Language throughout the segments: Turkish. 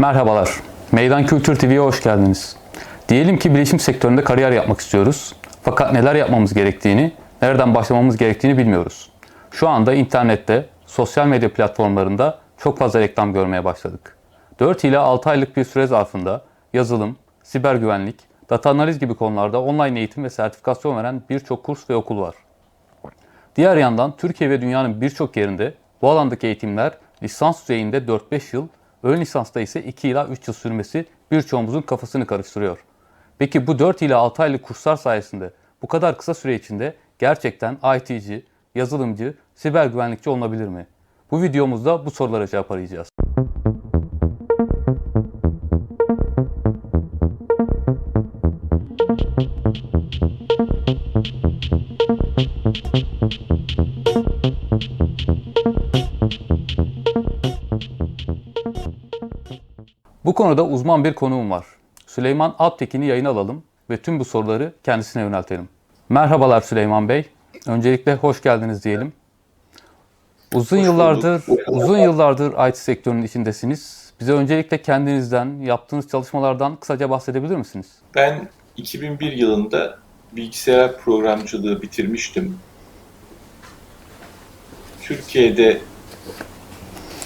Merhabalar. Meydan Kültür TV'ye hoş geldiniz. Diyelim ki bilişim sektöründe kariyer yapmak istiyoruz. Fakat neler yapmamız gerektiğini, nereden başlamamız gerektiğini bilmiyoruz. Şu anda internette, sosyal medya platformlarında çok fazla reklam görmeye başladık. 4 ile 6 aylık bir süre zarfında yazılım, siber güvenlik, data analiz gibi konularda online eğitim ve sertifikasyon veren birçok kurs ve okul var. Diğer yandan Türkiye ve dünyanın birçok yerinde bu alandaki eğitimler lisans düzeyinde 4-5 yıl, ön lisansta ise 2 ila 3 yıl sürmesi birçoğumuzun kafasını karıştırıyor. Peki bu 4 ila 6 aylık kurslar sayesinde bu kadar kısa süre içinde gerçekten IT'ci, yazılımcı, siber güvenlikçi olunabilir mi? Bu videomuzda bu sorulara cevap arayacağız. Konuda uzman bir konuğum var. Süleyman Alptekin'i yayına alalım ve tüm bu soruları kendisine yöneltelim. Merhabalar Süleyman Bey. Öncelikle hoş geldiniz diyelim. Uzun yıllardır uzun yıllardır IT sektörünün içindesiniz. Bize öncelikle kendinizden, yaptığınız çalışmalardan kısaca bahsedebilir misiniz? Ben 2001 yılında bilgisayar programcılığı bitirmiştim. Türkiye'de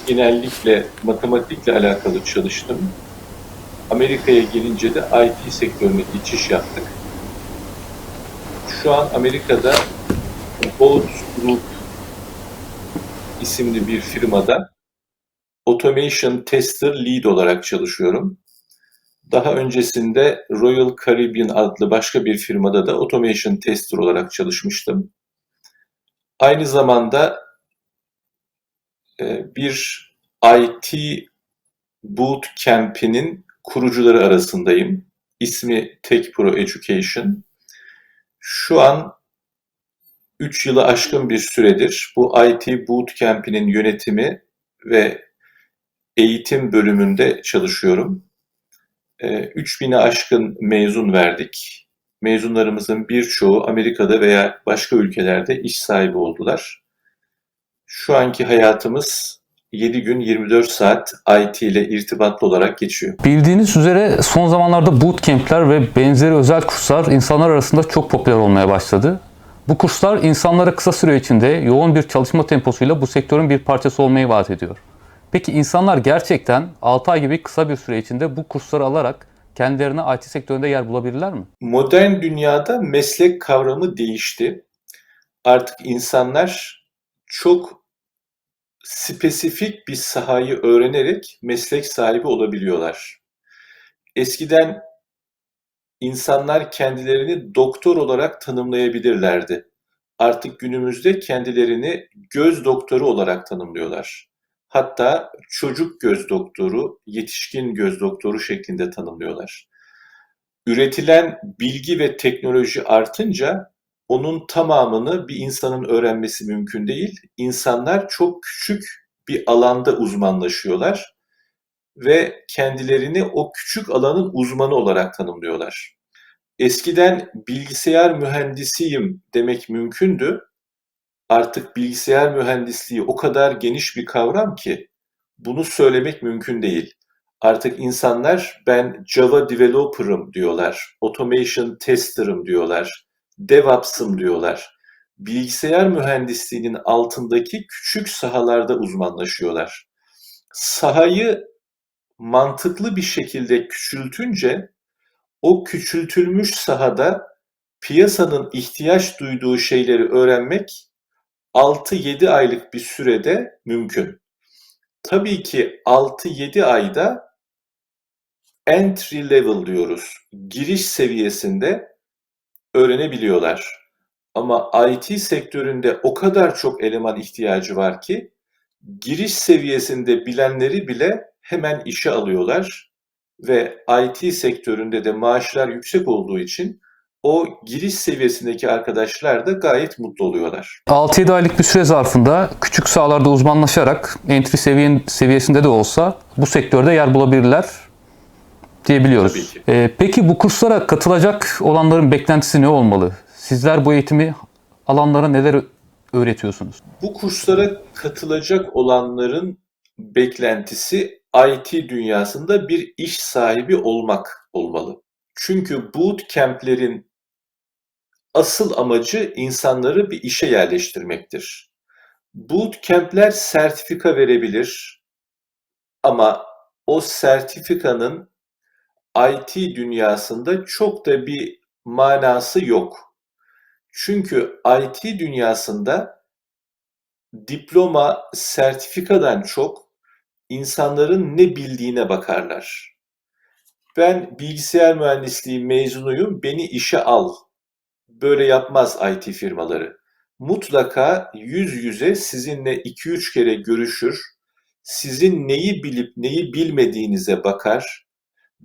genellikle matematikle alakalı çalıştım. Amerika'ya gelince de IT sektörüne geçiş yaptık. Şu an Amerika'da Bose Group isimli bir firmada Automation Tester Lead olarak çalışıyorum. Daha öncesinde Royal Caribbean adlı başka bir firmada da Automation Tester olarak çalışmıştım. Aynı zamanda e, bir IT Bootcamp'inin kurucuları arasındayım. İsmi Tech Pro Education. Şu an 3 yılı aşkın bir süredir bu IT Bootcamp'inin yönetimi ve eğitim bölümünde çalışıyorum. 3000'e aşkın mezun verdik. Mezunlarımızın birçoğu Amerika'da veya başka ülkelerde iş sahibi oldular. Şu anki hayatımız 7 gün 24 saat IT ile irtibatlı olarak geçiyor. Bildiğiniz üzere son zamanlarda bootcamp'ler ve benzeri özel kurslar insanlar arasında çok popüler olmaya başladı. Bu kurslar insanlara kısa süre içinde yoğun bir çalışma temposuyla bu sektörün bir parçası olmayı vaat ediyor. Peki insanlar gerçekten 6 ay gibi kısa bir süre içinde bu kursları alarak kendilerine IT sektöründe yer bulabilirler mi? Modern dünyada meslek kavramı değişti. Artık insanlar çok spesifik bir sahayı öğrenerek meslek sahibi olabiliyorlar. Eskiden insanlar kendilerini doktor olarak tanımlayabilirlerdi. Artık günümüzde kendilerini göz doktoru olarak tanımlıyorlar. Hatta çocuk göz doktoru, yetişkin göz doktoru şeklinde tanımlıyorlar. Üretilen bilgi ve teknoloji artınca onun tamamını bir insanın öğrenmesi mümkün değil. İnsanlar çok küçük bir alanda uzmanlaşıyorlar ve kendilerini o küçük alanın uzmanı olarak tanımlıyorlar. Eskiden bilgisayar mühendisiyim demek mümkündü. Artık bilgisayar mühendisliği o kadar geniş bir kavram ki bunu söylemek mümkün değil. Artık insanlar ben Java developer'ım diyorlar, automation tester'ım diyorlar, DevOps'ım diyorlar. Bilgisayar mühendisliğinin altındaki küçük sahalarda uzmanlaşıyorlar. Sahayı mantıklı bir şekilde küçültünce o küçültülmüş sahada piyasanın ihtiyaç duyduğu şeyleri öğrenmek 6-7 aylık bir sürede mümkün. Tabii ki 6-7 ayda entry level diyoruz. Giriş seviyesinde öğrenebiliyorlar. Ama IT sektöründe o kadar çok eleman ihtiyacı var ki giriş seviyesinde bilenleri bile hemen işe alıyorlar ve IT sektöründe de maaşlar yüksek olduğu için o giriş seviyesindeki arkadaşlar da gayet mutlu oluyorlar. 6-7 aylık bir süre zarfında küçük sahalarda uzmanlaşarak entry seviyen, seviyesinde de olsa bu sektörde yer bulabilirler diyebiliyoruz. Ee, peki bu kurslara katılacak olanların beklentisi ne olmalı? Sizler bu eğitimi alanlara neler öğretiyorsunuz? Bu kurslara katılacak olanların beklentisi IT dünyasında bir iş sahibi olmak olmalı. Çünkü bootcamp'lerin asıl amacı insanları bir işe yerleştirmektir. Bootcamp'ler sertifika verebilir ama o sertifikanın IT dünyasında çok da bir manası yok. Çünkü IT dünyasında diploma, sertifikadan çok insanların ne bildiğine bakarlar. Ben bilgisayar mühendisliği mezunuyum, beni işe al. Böyle yapmaz IT firmaları. Mutlaka yüz yüze sizinle 2-3 kere görüşür, sizin neyi bilip neyi bilmediğinize bakar,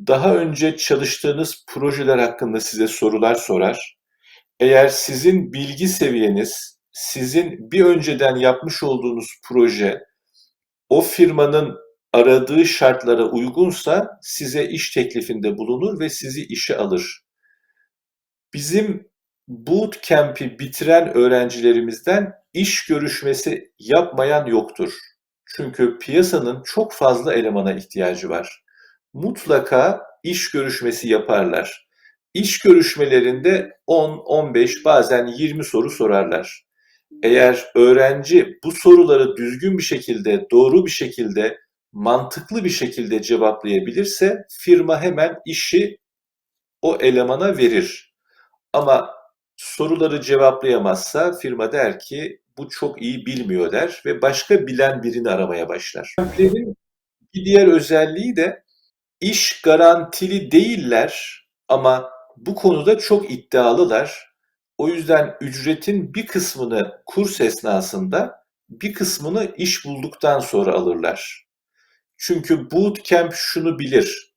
daha önce çalıştığınız projeler hakkında size sorular sorar. Eğer sizin bilgi seviyeniz, sizin bir önceden yapmış olduğunuz proje o firmanın aradığı şartlara uygunsa size iş teklifinde bulunur ve sizi işe alır. Bizim bootcamp'i bitiren öğrencilerimizden iş görüşmesi yapmayan yoktur. Çünkü piyasanın çok fazla elemana ihtiyacı var. Mutlaka iş görüşmesi yaparlar. İş görüşmelerinde 10, 15 bazen 20 soru sorarlar. Eğer öğrenci bu soruları düzgün bir şekilde, doğru bir şekilde, mantıklı bir şekilde cevaplayabilirse firma hemen işi o elemana verir. Ama soruları cevaplayamazsa firma der ki bu çok iyi bilmiyor der ve başka bilen birini aramaya başlar. Bir diğer özelliği de iş garantili değiller ama bu konuda çok iddialılar. O yüzden ücretin bir kısmını kurs esnasında, bir kısmını iş bulduktan sonra alırlar. Çünkü bootcamp şunu bilir.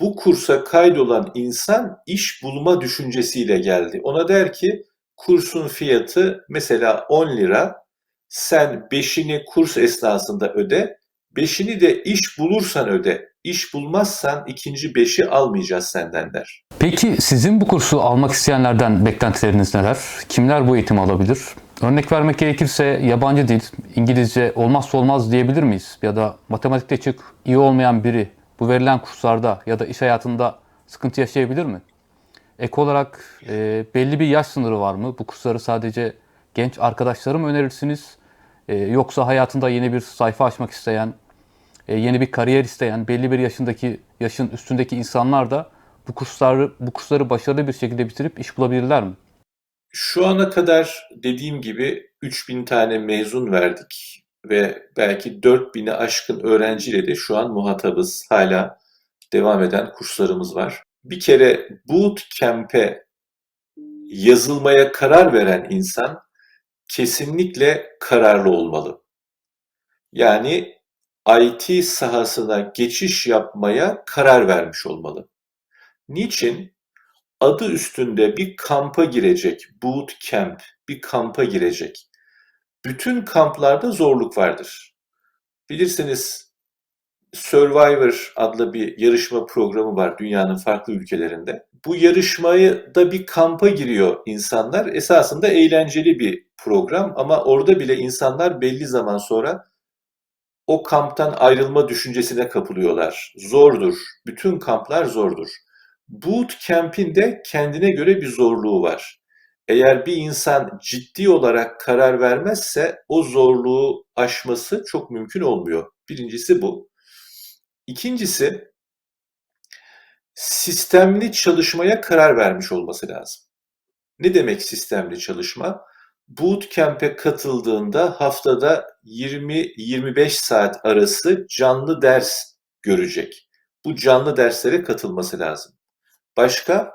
Bu kursa kaydolan insan iş bulma düşüncesiyle geldi. Ona der ki kursun fiyatı mesela 10 lira. Sen 5'ini kurs esnasında öde. 5'ini de iş bulursan öde. İş bulmazsan ikinci 5'i almayacağız senden der. Peki sizin bu kursu almak isteyenlerden beklentileriniz neler? Kimler bu eğitimi alabilir? Örnek vermek gerekirse yabancı dil, İngilizce olmazsa olmaz diyebilir miyiz? Ya da matematikte çık iyi olmayan biri bu verilen kurslarda ya da iş hayatında sıkıntı yaşayabilir mi? Ek olarak e, belli bir yaş sınırı var mı? Bu kursları sadece genç arkadaşlara mı önerirsiniz? E, yoksa hayatında yeni bir sayfa açmak isteyen, e, yeni bir kariyer isteyen, belli bir yaşındaki yaşın üstündeki insanlar da bu kursları bu kursları başarılı bir şekilde bitirip iş bulabilirler mi? Şu ana kadar dediğim gibi 3000 tane mezun verdik ve belki 4000'e aşkın öğrenciyle de şu an muhatabız. Hala devam eden kurslarımız var. Bir kere bootcamp'e yazılmaya karar veren insan kesinlikle kararlı olmalı. Yani IT sahasına geçiş yapmaya karar vermiş olmalı. Niçin? Adı üstünde bir kampa girecek, bootcamp, bir kampa girecek. Bütün kamplarda zorluk vardır. Bilirsiniz Survivor adlı bir yarışma programı var dünyanın farklı ülkelerinde. Bu yarışmayı da bir kampa giriyor insanlar. Esasında eğlenceli bir program ama orada bile insanlar belli zaman sonra o kamptan ayrılma düşüncesine kapılıyorlar. Zordur. Bütün kamplar zordur. Bootcamp'in de kendine göre bir zorluğu var. Eğer bir insan ciddi olarak karar vermezse o zorluğu aşması çok mümkün olmuyor. Birincisi bu. İkincisi sistemli çalışmaya karar vermiş olması lazım. Ne demek sistemli çalışma? Bootcamp'e katıldığında haftada 20-25 saat arası canlı ders görecek. Bu canlı derslere katılması lazım. Başka?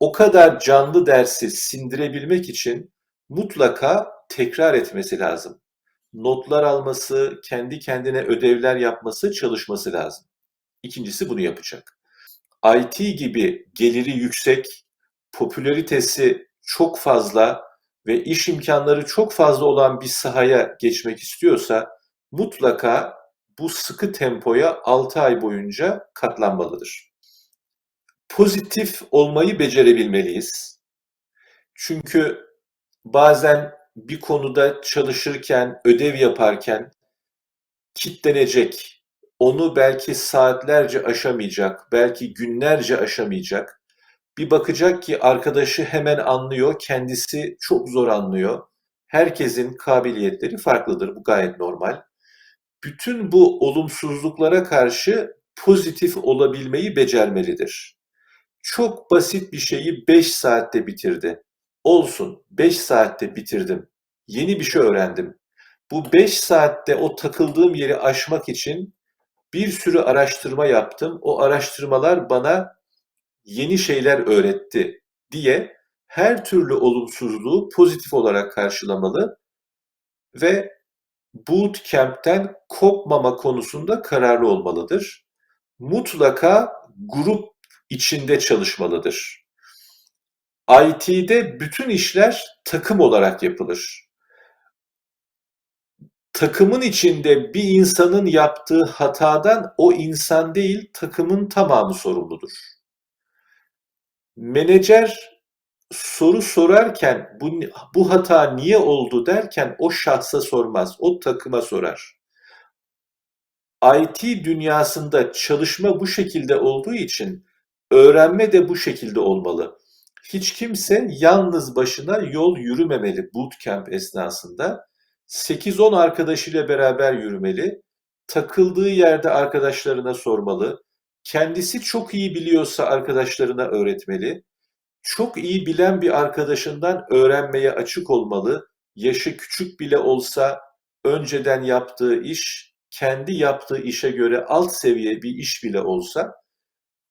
O kadar canlı dersi sindirebilmek için mutlaka tekrar etmesi lazım. Notlar alması, kendi kendine ödevler yapması, çalışması lazım. İkincisi bunu yapacak. IT gibi geliri yüksek, popülaritesi çok fazla ve iş imkanları çok fazla olan bir sahaya geçmek istiyorsa mutlaka bu sıkı tempoya 6 ay boyunca katlanmalıdır. Pozitif olmayı becerebilmeliyiz. Çünkü bazen bir konuda çalışırken, ödev yaparken kitlenecek. Onu belki saatlerce aşamayacak, belki günlerce aşamayacak. Bir bakacak ki arkadaşı hemen anlıyor, kendisi çok zor anlıyor. Herkesin kabiliyetleri farklıdır, bu gayet normal. Bütün bu olumsuzluklara karşı pozitif olabilmeyi becermelidir. Çok basit bir şeyi 5 saatte bitirdi. Olsun, 5 saatte bitirdim. Yeni bir şey öğrendim. Bu 5 saatte o takıldığım yeri aşmak için bir sürü araştırma yaptım. O araştırmalar bana yeni şeyler öğretti diye her türlü olumsuzluğu pozitif olarak karşılamalı ve bootcamp'ten kopmama konusunda kararlı olmalıdır. Mutlaka grup içinde çalışmalıdır. IT'de bütün işler takım olarak yapılır. Takımın içinde bir insanın yaptığı hatadan o insan değil takımın tamamı sorumludur. Menajer soru sorarken bu, bu hata niye oldu derken o şahsa sormaz, o takıma sorar. IT dünyasında çalışma bu şekilde olduğu için öğrenme de bu şekilde olmalı. Hiç kimse yalnız başına yol yürümemeli bootcamp esnasında. 8-10 arkadaşıyla beraber yürümeli. Takıldığı yerde arkadaşlarına sormalı. Kendisi çok iyi biliyorsa arkadaşlarına öğretmeli. Çok iyi bilen bir arkadaşından öğrenmeye açık olmalı. Yaşı küçük bile olsa önceden yaptığı iş, kendi yaptığı işe göre alt seviye bir iş bile olsa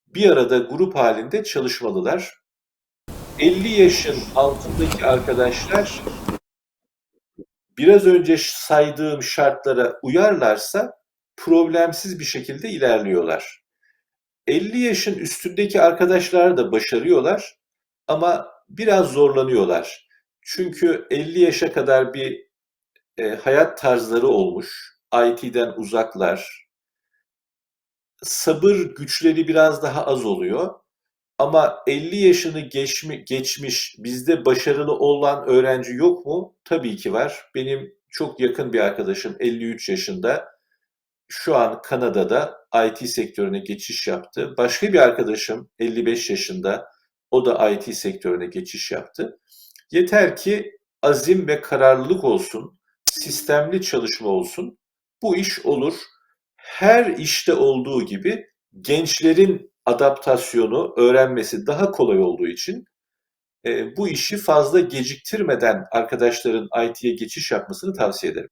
bir arada grup halinde çalışmalılar. 50 yaşın altındaki arkadaşlar biraz önce saydığım şartlara uyarlarsa problemsiz bir şekilde ilerliyorlar. 50 yaşın üstündeki arkadaşlar da başarıyorlar ama biraz zorlanıyorlar. Çünkü 50 yaşa kadar bir e, hayat tarzları olmuş. IT'den uzaklar. Sabır güçleri biraz daha az oluyor. Ama 50 yaşını geçmi, geçmiş, bizde başarılı olan öğrenci yok mu? Tabii ki var. Benim çok yakın bir arkadaşım 53 yaşında. Şu an Kanada'da IT sektörüne geçiş yaptı. Başka bir arkadaşım 55 yaşında. O da IT sektörüne geçiş yaptı. Yeter ki azim ve kararlılık olsun, sistemli çalışma olsun. Bu iş olur. Her işte olduğu gibi gençlerin adaptasyonu, öğrenmesi daha kolay olduğu için e, bu işi fazla geciktirmeden arkadaşların IT'ye geçiş yapmasını tavsiye ederim.